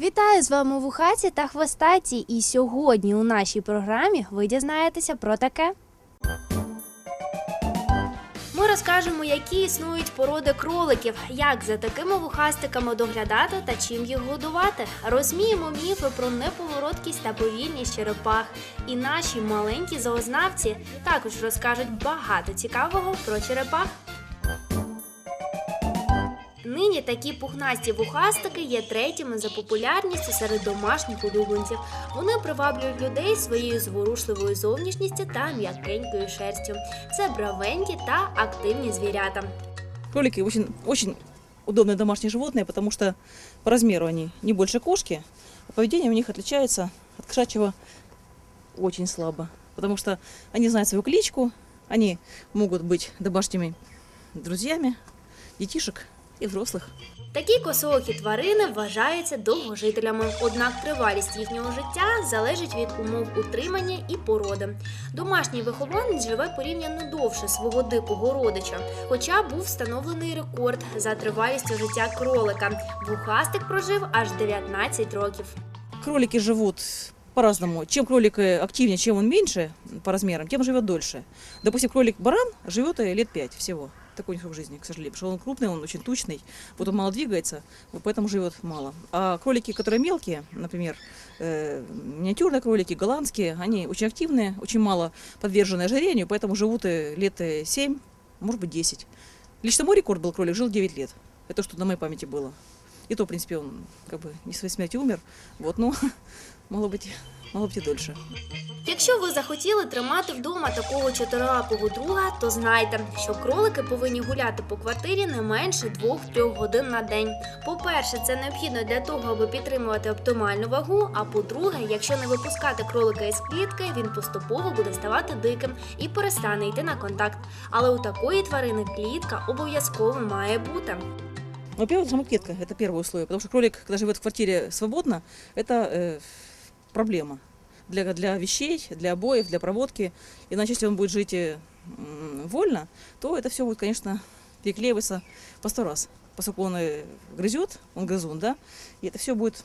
Вітаю з вами Вухаті та Хвостаті. І сьогодні у нашій програмі ви дізнаєтеся про таке. Ми розкажемо, які існують породи кроликів, як за такими вухастиками доглядати та чим їх годувати. Розміємо міфи про неповороткість та повільність черепах. І наші маленькі зоознавці також розкажуть багато цікавого про черепах. Нині такі пухнасті вухастики є третіми за популярністю серед домашніх улюбленців. Вони приваблюють людей своєю зворушливою зовнішністю та м'якенькою шерстю. Це бравенькі та активні звірята. Кролики очень, очень удобные домашние животные, потому что по размеру они не больше кошки, а поведение у них отличается от кошачьего очень слабо. Потому что они знают свою кличку, они могут быть домашними друзьями детишек и взрослых. Такі косоокі тварини вважаються довгожителями, однак тривалість їхнього життя залежить від умов утримання і породи. Домашній вихованець живе порівняно довше свого дикого родича, хоча був встановлений рекорд за тривалістю життя кролика. Вухастик прожив аж 19 років. Кролики живут по-разному. Чем кролик э, активнее, чем он меньше по размерам, тем живет дольше. Допустим, кролик-баран живет э, лет 5 всего. Такой у них срок жизни, к сожалению. Потому что он крупный, он очень тучный, вот он мало двигается, вот поэтому живет мало. А кролики, которые мелкие, например, э, миниатюрные кролики, голландские, они очень активные, очень мало подвержены ожирению, поэтому живут э, лет э, 7, может быть 10. Лично мой рекорд был кролик, жил 9 лет. Это что на моей памяти было. И то, в принципе, он как бы не своей смертью умер. Вот, ну, могло быть, могло быть и дольше. Якщо ви захотіли тримати вдома такого чотирилапого друга, то знайте, що кролики повинні гуляти по квартирі не менше 2-3 годин на день. По-перше, це необхідно для того, аби підтримувати оптимальну вагу. А по-друге, якщо не випускати кролика із клітки, він поступово буде ставати диким і перестане йти на контакт. Але у такої тварини клітка обов'язково має бути. Во-первых, сама клетка – это первое условие, потому что кролик, когда живет в квартире свободно, это э, проблема для, для вещей, для обоев, для проводки. Иначе, если он будет жить э, м, вольно, то это все будет, конечно, переклеиваться по сто раз. Поскольку он э, грызет, он грызун, да, и это все будет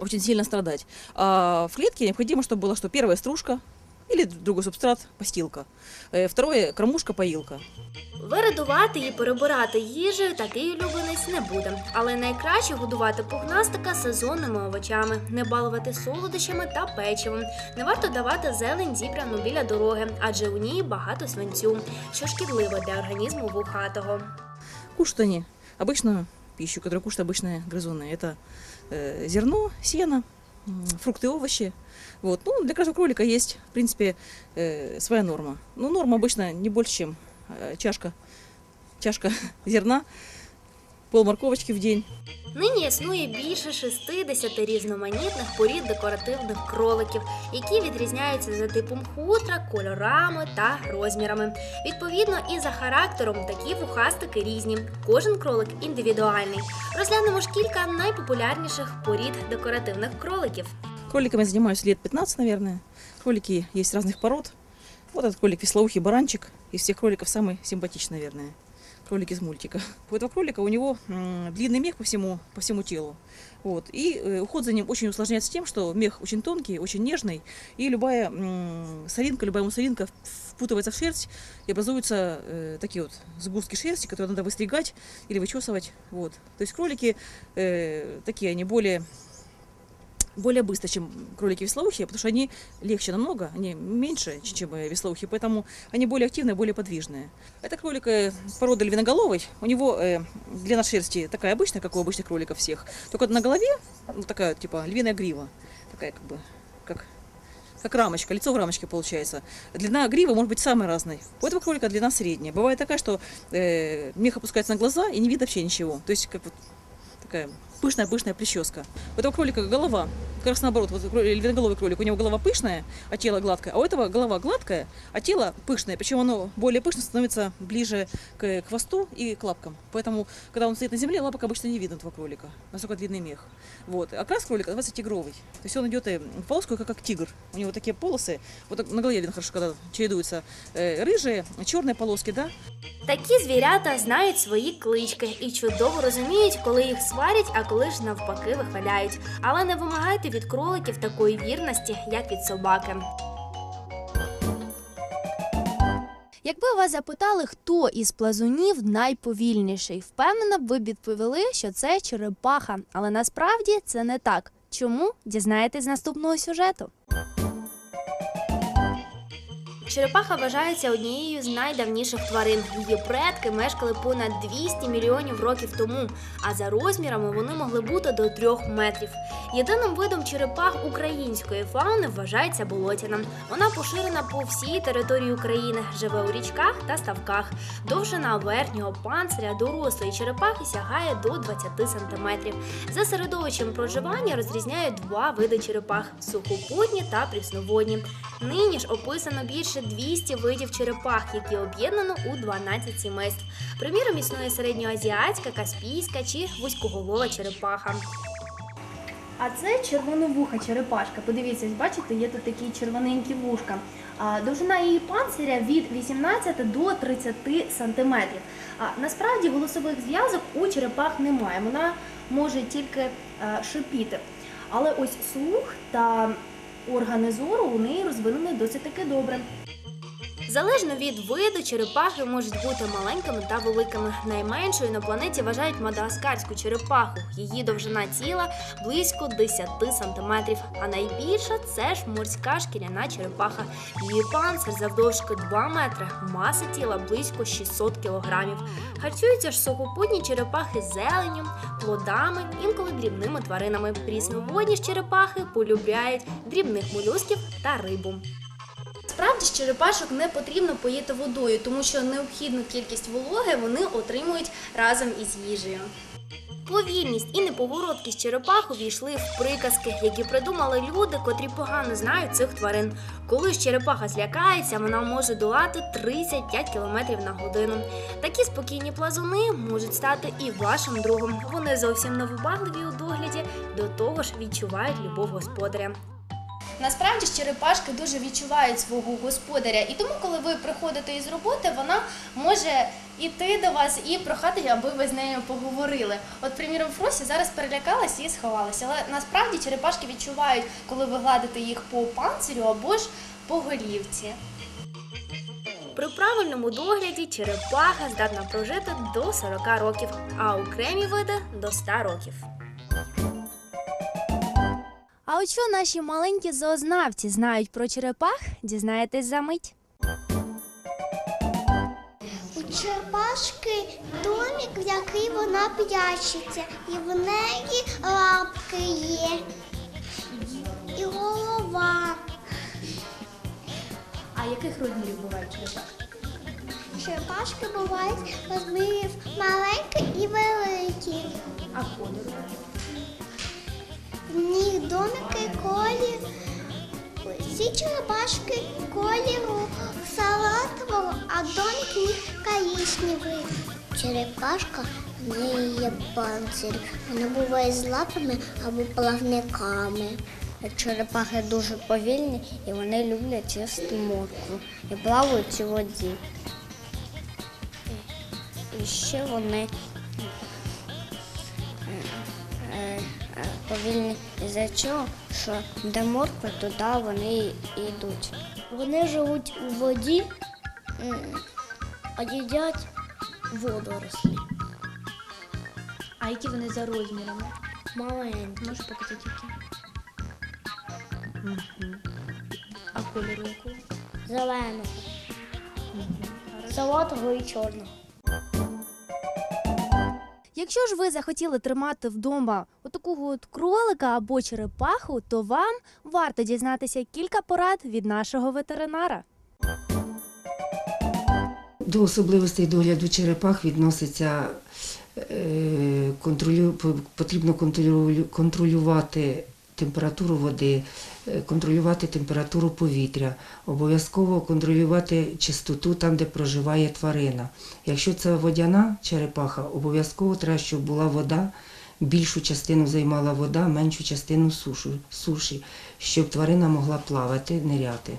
очень сильно страдать. А в клетке необходимо, чтобы было что первая стружка или другой субстрат, постилка. Э, Второе – кормушка, поилка. Виридувати і перебирати їжею такий улюбленець не буде. Але найкраще годувати пухнастика сезонними овочами, не балувати солодощами та печивом. Не варто давати зелень зібрану біля дороги, адже у ній багато свинцю, що шкідливо для організму вухатого. Кушают они обычную пищу, которую кушают обычные грызуны. Это э, зерно, сено, м, фрукты, овощи. Вот. Ну, для каждого кролика есть, в принципе, э, своя норма. Ну, норма обычно не больше, чем э, чашка, чашка зерна, пол морковочки в день. Нині існує більше 60 різноманітних порід декоративних кроликів, які відрізняються за типом хутра, кольорами та розмірами. Відповідно, і за характером такі вухастики різні. Кожен кролик індивідуальний. Розглянемо ж кілька найпопулярніших порід декоративних кроликів. Кроликами я занимаюсь лет 15, наверное. Кролики есть разных пород. Вот этот кролик веслоухий баранчик. Из всех кроликов самый симпатичный, наверное. Кролик из мультика. У этого кролика у него м, длинный мех по всему, по всему телу. Вот. И э, уход за ним очень усложняется тем, что мех очень тонкий, очень нежный, и любая м, соринка, любая мусоринка впутывается в шерсть, и образуются э, такие вот сгустки шерсти, которые надо выстригать или вычесывать. Вот. То есть кролики э, такие, они более более быстро, чем кролики веслоухие, потому что они легче намного, они меньше, чем веслоухие, поэтому они более активные, более подвижные. Это кролик э, породы львиноголовый, у него э, длина шерсти такая обычная, как у обычных кроликов всех, только на голове ну, такая типа львиная грива, такая как бы, как как рамочка, лицо в рамочке получается. Длина гривы может быть самой разной. У этого кролика длина средняя. Бывает такая, что э, мех опускается на глаза и не видно вообще ничего. То есть как вот такая пышная-пышная прическа. У этого кролика голова как раз наоборот, вот кро- львиноголовый кролик, у него голова пышная, а тело гладкое, а у этого голова гладкая, а тело пышное, причем оно более пышно становится ближе к хвосту и к лапкам. Поэтому, когда он стоит на земле, лапок обычно не видно этого кролика, настолько длинный мех. Вот. Окрас кролика называется тигровый. То есть он идет и в полоску, как, как тигр. У него такие полосы, вот так на голове видно хорошо, когда чередуются э, рыжие, черные полоски, да, Такі звірята знають свої клички і чудово розуміють, коли їх сварять, а коли ж навпаки вихваляють. Але не вимагайте від кроликів такої вірності, як від собаки. Якби вас запитали, хто із плазунів найповільніший, впевнена б ви відповіли, що це черепаха. Але насправді це не так. Чому дізнаєтесь з наступного сюжету? Черепаха вважається однією з найдавніших тварин. Її предки мешкали понад 200 мільйонів років тому, а за розмірами вони могли бути до 3 метрів. Єдиним видом черепах української фауни вважається болотяна. Вона поширена по всій території України, живе у річках та ставках. Довжина верхнього панциря дорослої черепахи сягає до 20 сантиметрів. За середовищем проживання розрізняють два види черепах сухопутні та прісноводні. Нині ж описано більше 200 видів черепах, які об'єднано у 12 сімейств. Приміром, існує середньоазіатська, каспійська чи вузькоголова черепаха. А це червоновуха черепашка. Подивіться, бачите, є тут такі червоненькі вушка. Довжина її панциря від 18 до 30 сантиметрів. Насправді голосових зв'язок у черепах немає. Вона може тільки шипіти. Але ось слух та органи зору у неї розвинені досить таки добре. Залежно від виду, черепахи можуть бути маленькими та великими. Найменшою на планеті вважають мадагаскарську черепаху. Її довжина тіла близько 10 сантиметрів. А найбільша це ж морська шкіряна черепаха. Її панцир завдовжки 2 метри, маса тіла близько 600 кілограмів. Харчуються ж сухопутні черепахи зеленню, плодами, інколи дрібними тваринами. Прісноводні ж черепахи полюбляють дрібних молюсків та рибу. Справді ж черепашок не потрібно поїти водою, тому що необхідну кількість вологи вони отримують разом із їжею. Повільність і неповороткість черепах увійшли в приказки, які придумали люди, котрі погано знають цих тварин. Коли ж черепаха злякається, вона може долати 35 км на годину. Такі спокійні плазуни можуть стати і вашим другом. Вони зовсім невибагливі у догляді, до того ж відчувають любов господаря. Насправді ж черепашки дуже відчувають свого господаря, і тому, коли ви приходите із роботи, вона може іти до вас і прохати, аби ви з нею поговорили. От, приміром, Фросі зараз перелякалась і сховалася. Але насправді черепашки відчувають, коли ви гладите їх по панцирю або ж по голівці. При правильному догляді черепаха здатна прожити до 40 років, а окремі види до 100 років. А от що наші маленькі зоознавці знають про черепах, дізнаєтесь за мить. У черепашки домик, в який вона прячеться, і в неї лапки є, і голова. А яких розмірів бувають черепахи? Черепашки бувають розмірів маленькі і великі. А кольору? В них домики колір. Всі черепашки кольору салатового, а домик коричневий. Черепашка в неї є панцир. Вона буває з лапами або плавниками. Черепахи дуже повільні і вони люблять їсти моркву і плавають у воді. І ще вони е, повільні із-за цього, що де морква, туди вони і йдуть. Вони живуть у воді, а їдять водорослі. А які вони за розмірами? Маленькі. Можеш показати які? А кольору якого? Зеленого. Золотого і чорного. Якщо ж ви захотіли тримати вдома отакого от кролика або черепаху, то вам варто дізнатися кілька порад від нашого ветеринара. До особливостей догляду черепах відноситься е, контролю, по- потрібно контролювати температуру води, е, контролювати температуру повітря, обов'язково контролювати чистоту там, де проживає тварина. Якщо це водяна черепаха, обов'язково треба, щоб була вода, більшу частину займала вода, меншу частину сушу, суші, щоб тварина могла плавати, ниряти.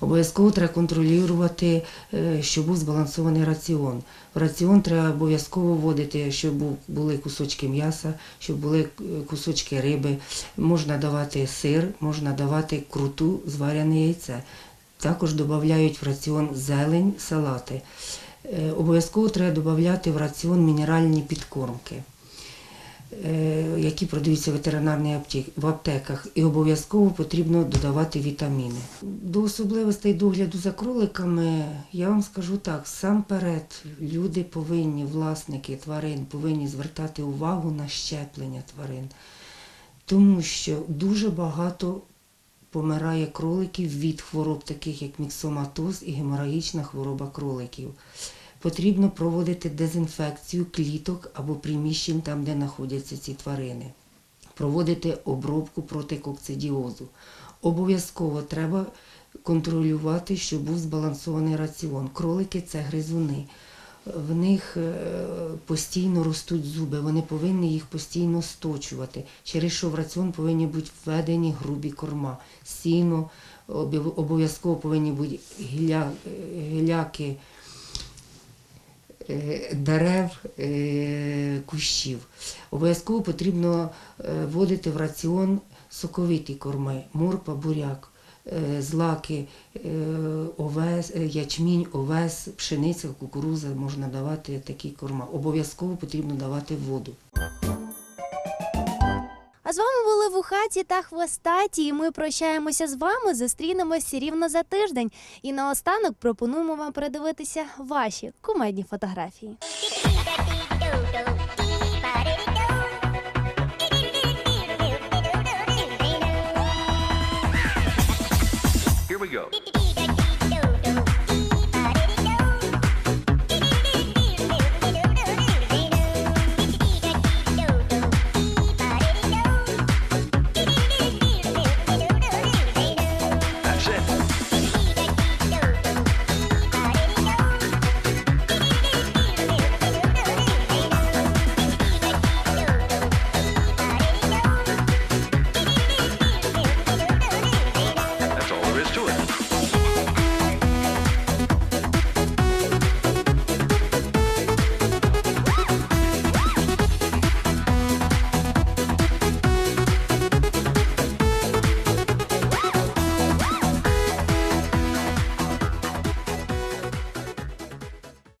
Обов'язково треба контролювати, е, щоб був збалансований раціон. В раціон треба обов'язково вводити, щоб були кусочки м'яса, щоб були е, кусочки риби. Можна давати сир, можна давати круту, зварене яйце. Також додають в раціон зелень, салати. Е, Обов'язково треба додати в раціон мінеральні підкормки які продаються в ветеринарній аптек- в аптеках, і обов'язково потрібно додавати вітаміни. До особливостей догляду за кроликами я вам скажу так: сам перед люди повинні, власники тварин, повинні звертати увагу на щеплення тварин, тому що дуже багато помирає кроликів від хвороб, таких як міксоматоз і геморагічна хвороба кроликів. Потрібно проводити дезінфекцію кліток або приміщень там, де знаходяться ці тварини. Проводити обробку проти кокцидіозу. Обов'язково треба контролювати, щоб був збалансований раціон. Кролики це гризуни. В них е, постійно ростуть зуби, вони повинні їх постійно сточувати, через що в раціон повинні бути введені грубі корма, сіно, обов'язково повинні бути гіля, гіляки дерев, е, кущів. Обов'язково потрібно е, вводити в раціон соковиті корми, морпа, буряк, е, злаки, е, овес, е, ячмінь, овес, пшениця, кукуруза можна давати такі корма. Обов'язково потрібно давати воду вухаті та хвостаті. і Ми прощаємося з вами. Зустрінемося рівно за тиждень. І наостанок пропонуємо вам передивитися ваші кумедні фотографії. Here we go.